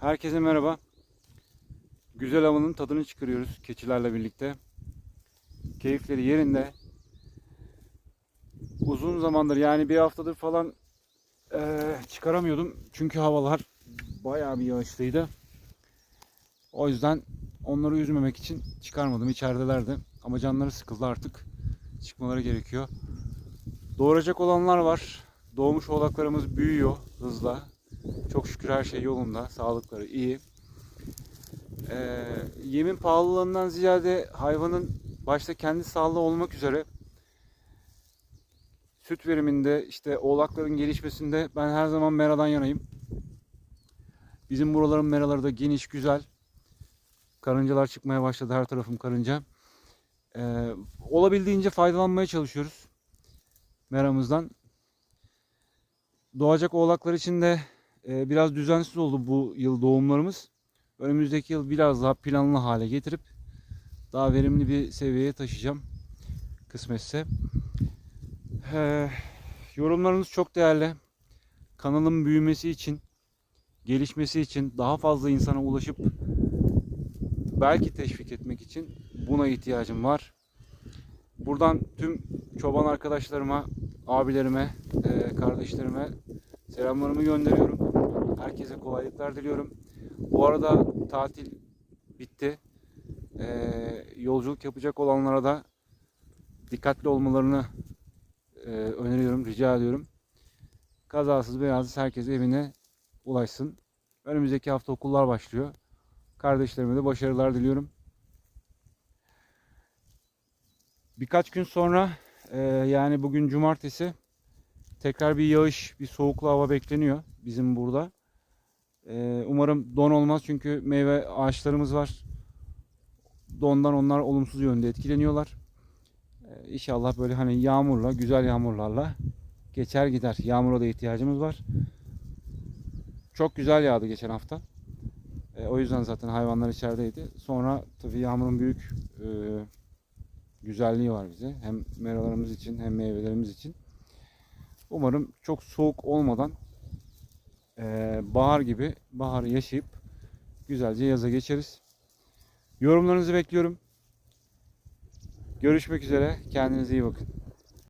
Herkese merhaba. Güzel havanın tadını çıkarıyoruz keçilerle birlikte. Keyifleri yerinde. Uzun zamandır yani bir haftadır falan eee, çıkaramıyordum. Çünkü havalar bayağı bir yağışlıydı. O yüzden onları üzmemek için çıkarmadım. İçeridelerdi. Ama canları sıkıldı artık. Çıkmaları gerekiyor. Doğuracak olanlar var. Doğmuş oğlaklarımız büyüyor hızla. Çok şükür her şey yolunda. Sağlıkları iyi. Ee, yemin pahalılığından ziyade hayvanın başta kendi sağlığı olmak üzere süt veriminde işte oğlakların gelişmesinde ben her zaman meradan yanayım. Bizim buraların meraları da geniş, güzel. Karıncalar çıkmaya başladı. Her tarafım karınca. Ee, olabildiğince faydalanmaya çalışıyoruz meramızdan. Doğacak oğlaklar için de e, biraz düzensiz oldu bu yıl doğumlarımız. Önümüzdeki yıl biraz daha planlı hale getirip daha verimli bir seviyeye taşıyacağım kısmetse. Ee, yorumlarınız çok değerli. Kanalın büyümesi için, gelişmesi için, daha fazla insana ulaşıp belki teşvik etmek için buna ihtiyacım var. Buradan tüm çoban arkadaşlarıma, abilerime, e, kardeşlerime selamlarımı gönderiyorum. Herkese kolaylıklar diliyorum. Bu arada tatil bitti. E, yolculuk yapacak olanlara da dikkatli olmalarını e, öneriyorum, rica ediyorum. Kazasız belasız herkes evine ulaşsın. Önümüzdeki hafta okullar başlıyor. Kardeşlerime de başarılar diliyorum. Birkaç gün sonra e, yani bugün cumartesi tekrar bir yağış, bir soğuklu hava bekleniyor bizim burada. E, umarım don olmaz çünkü meyve ağaçlarımız var. Dondan onlar olumsuz yönde etkileniyorlar. E, inşallah böyle hani yağmurla, güzel yağmurlarla geçer gider. Yağmura da ihtiyacımız var. Çok güzel yağdı geçen hafta. E, o yüzden zaten hayvanlar içerideydi. Sonra tabii yağmurun büyük e, güzelliği var bize. Hem meralarımız için hem meyvelerimiz için. Umarım çok soğuk olmadan e, bahar gibi baharı yaşayıp güzelce yaza geçeriz. Yorumlarınızı bekliyorum. Görüşmek üzere. Kendinize iyi bakın.